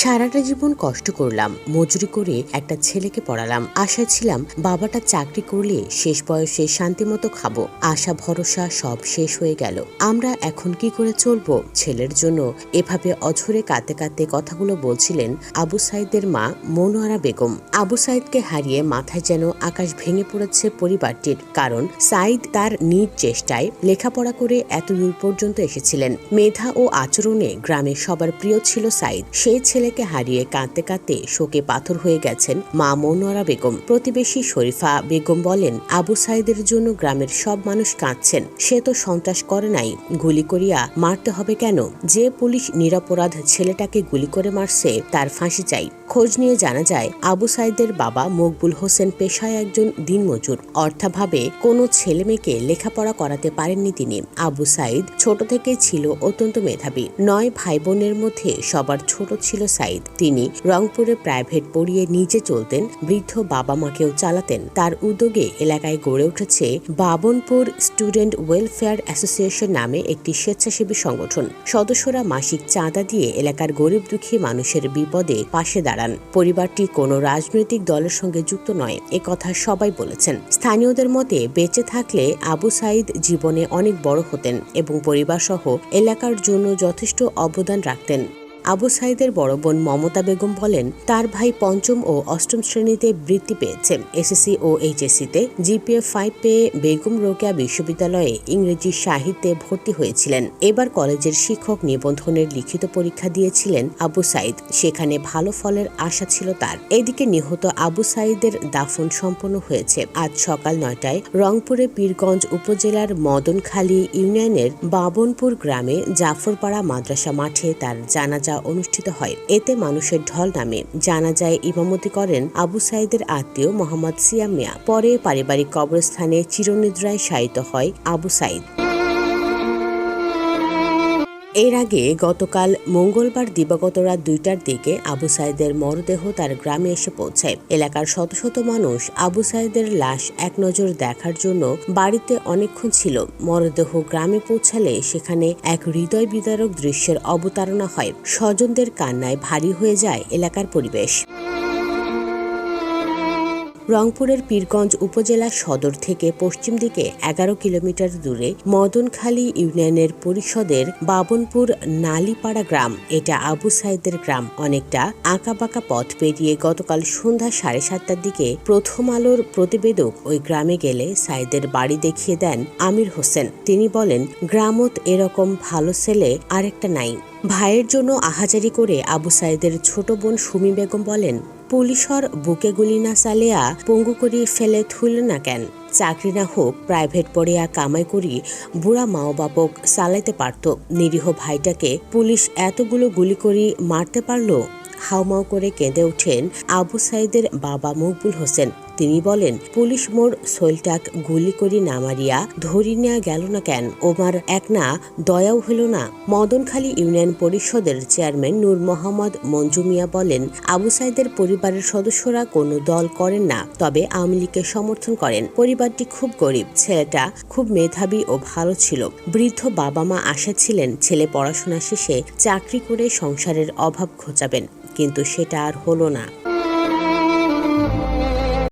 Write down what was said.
সারাটা জীবন কষ্ট করলাম, মজুরি করে একটা ছেলেকে পড়ালাম। আশা ছিলাম, বাবাটা চাকরি করলে শেষ বয়সে শান্তিমতো খাব। আশা, ভরসা সব শেষ হয়ে গেল। আমরা এখন কি করে চলবো? ছেলের জন্য এভাবে অঝরে কাঁদতে কাঁদতে কথাগুলো বলছিলেন আবু সাইদের মা মনোয়ারা বেগম। আবু সাইদকে হারিয়ে মাথায় যেন আকাশ ভেঙে পড়েছে পরিবারটির, কারণ সাইদ তার নিজ চেষ্টায় লেখাপড়া করে এত দূর পর্যন্ত এসেছিলেন। মেধা ও আচরণে গ্রামে সবার প্রিয় ছিল সাইদ। সেই ছেলেকে হারিয়ে কাঁদতে কাঁদতে শোকে পাথর হয়ে গেছেন মা মনোয়ারা বেগম। প্রতিবেশী শরীফা বেগম বলেন, আবু সাইদের জন্য গ্রামের সব মানুষ কাঁদছেন। সে তো সন্ত্রাস করে নাই। গুলি করিয়া মারতে হবে কেন? যে পুলিশ নিরপরাধ ছেলেটাকে গুলি করে মারছে, তার ফাঁসি চাই। খোঁজ নিয়ে জানা যায়, আবু সাইদের বাবা মকবুল হোসেন পেশায় একজন দিনমজুর। অর্থাভাবে কোনো ছেলে মেয়েকে লেখাপড়া করাতে পারেননি তিনি। আবু সাইদ ছোট থেকে ছিল অত্যন্ত মেধাবী। নয় ভাই বোনের মধ্যে সবার ছোট ছিল সাইদ। তিনি রংপুরে প্রাইভেট পড়িয়ে নিজে চলতেন, বৃদ্ধ বাবা মাকেও চালাতেন। তার উদ্যোগে এলাকায় গড়ে উঠেছে বাবনপুর স্টুডেন্ট ওয়েলফেয়ার অ্যাসোসিয়েশন নামে একটি স্বেচ্ছাসেবী সংগঠন। সদস্যরা মাসিক চাঁদা দিয়ে এলাকার গরিব দুঃখী মানুষের বিপদে পাশে দাঁড়ান। পরিবারটি কোনো রাজনৈতিক দলের সঙ্গে যুক্ত নয়, এ কথা সবাই বলেছেন। স্থানীয়দের মতে, বেঁচে থাকলে আবু সাইদ জীবনে অনেক বড় হতেন এবং পরিবারসহ এলাকার জন্য যথেষ্ট অবদান রাখতেন। আবু সাইদের বড় বোন মমতা বেগম বলেন, তার ভাই পঞ্চম ও অষ্টম শ্রেণীতে বৃত্তি পেয়েছে। এসএসসি ও এইচএসসিতে জিপিএ ফাইভ পেয়ে বেগম রোকেয়া বিশ্ববিদ্যালয়ে ইংরেজি সাহিত্যে ভর্তি হয়েছিলেন। এবার কলেজের শিক্ষক নিবন্ধনের লিখিত পরীক্ষা দিয়েছিলেন আবু সাইদ। সেখানে ভালো ফলের আশা ছিল তার। এদিকে নিহত আবু সাইদের দাফন সম্পন্ন হয়েছে। আজ সকাল নয়টায় রংপুরে পীরগঞ্জ উপজেলার মদনখালী ইউনিয়নের বাবনপুর গ্রামে জাফরপাড়া মাদ্রাসা মাঠে তার জানাজা অনুষ্ঠিত হয়। এতে মানুষের ঢল নামে। জানা যায়, ইমামতি করেন আবু সাইদের আত্মীয় মোহাম্মদ সিয়াম মিয়া। পরে পারিবারিক কবরস্থানে চিরনিদ্রায় শায়িত হয় আবু সাইদ। এর আগে গতকাল মঙ্গলবার দিবাগত রাত দুইটার দিকে আবু সাইদের মরদেহ তার গ্রামে এসে পৌঁছায়। এলাকার শত শত মানুষ আবু সাইদের লাশ এক নজর দেখার জন্য বাড়িতে অনেকক্ষণ ছিল। মরদেহ গ্রামে পৌঁছালে সেখানে এক হৃদয় বিদারক দৃশ্যের অবতারণা হয়। স্বজনদের কান্নায় ভারী হয়ে যায় এলাকার পরিবেশ। রংপুরের পীরগঞ্জ উপজেলা সদর থেকে পশ্চিম দিকে এগারো কিলোমিটার দূরে মদনখালী ইউনিয়নের পরিষদের বাবনপুর নালিপাড়া গ্রাম। এটা আবু সাইদের গ্রাম। অনেকটা আঁকাবাঁকা পথ পেরিয়ে গতকাল সন্ধ্যা সাড়ে সাতটার দিকে প্রথম আলোর প্রতিবেদক ওই গ্রামে গেলে সাইদের বাড়ি দেখিয়ে দেন আমির হোসেন। তিনি বলেন, গ্রামত এরকম ভালো ছেলে আরেকটা নাই। ভাইয়ের জন্য আহাজারি করে আবু সাইদের ছোট বোন সুমি বেগম বলেন, পুলিশর বুকে গুলি না চালিয়া পঙ্গু করি ফেলে থুল না কেন? চাকরি না হোক, প্রাইভেট পড়িয়া কামাই করি, বুড়া মাও বাপক চালাইতে পারত। নিরীহ ভাইটাকে পুলিশ এতগুলো গুলি করি মারতে পারল? হাউমাউ করে কেঁদে ওঠেন আবু সাইদের বাবা মকবুল হোসেন। তিনি বলেন, পুলিশ মোর সোলটাক গুলি করি না মারিয়া, ধরি নেওয়া গেল না কেন? ওমার এক না, দয়াও হইল না। মদনখালী ইউনিয়ন পরিষদের চেয়ারম্যান নূর মোহাম্মদ মঞ্জু মিয়া বলেন, আবু সাইদের পরিবারের সদস্যরা কোনো দল করেন না, তবে আওয়ামী লীগকে সমর্থন করেন। পরিবারটি খুব গরিব, ছেলেটা খুব মেধাবী ও ভালো ছিল। বৃদ্ধ বাবা মা আশা ছিলেন ছেলে পড়াশোনা শেষে চাকরি করে সংসারের অভাব ঘোচাবেন, কিন্তু সেটা আর হলো না।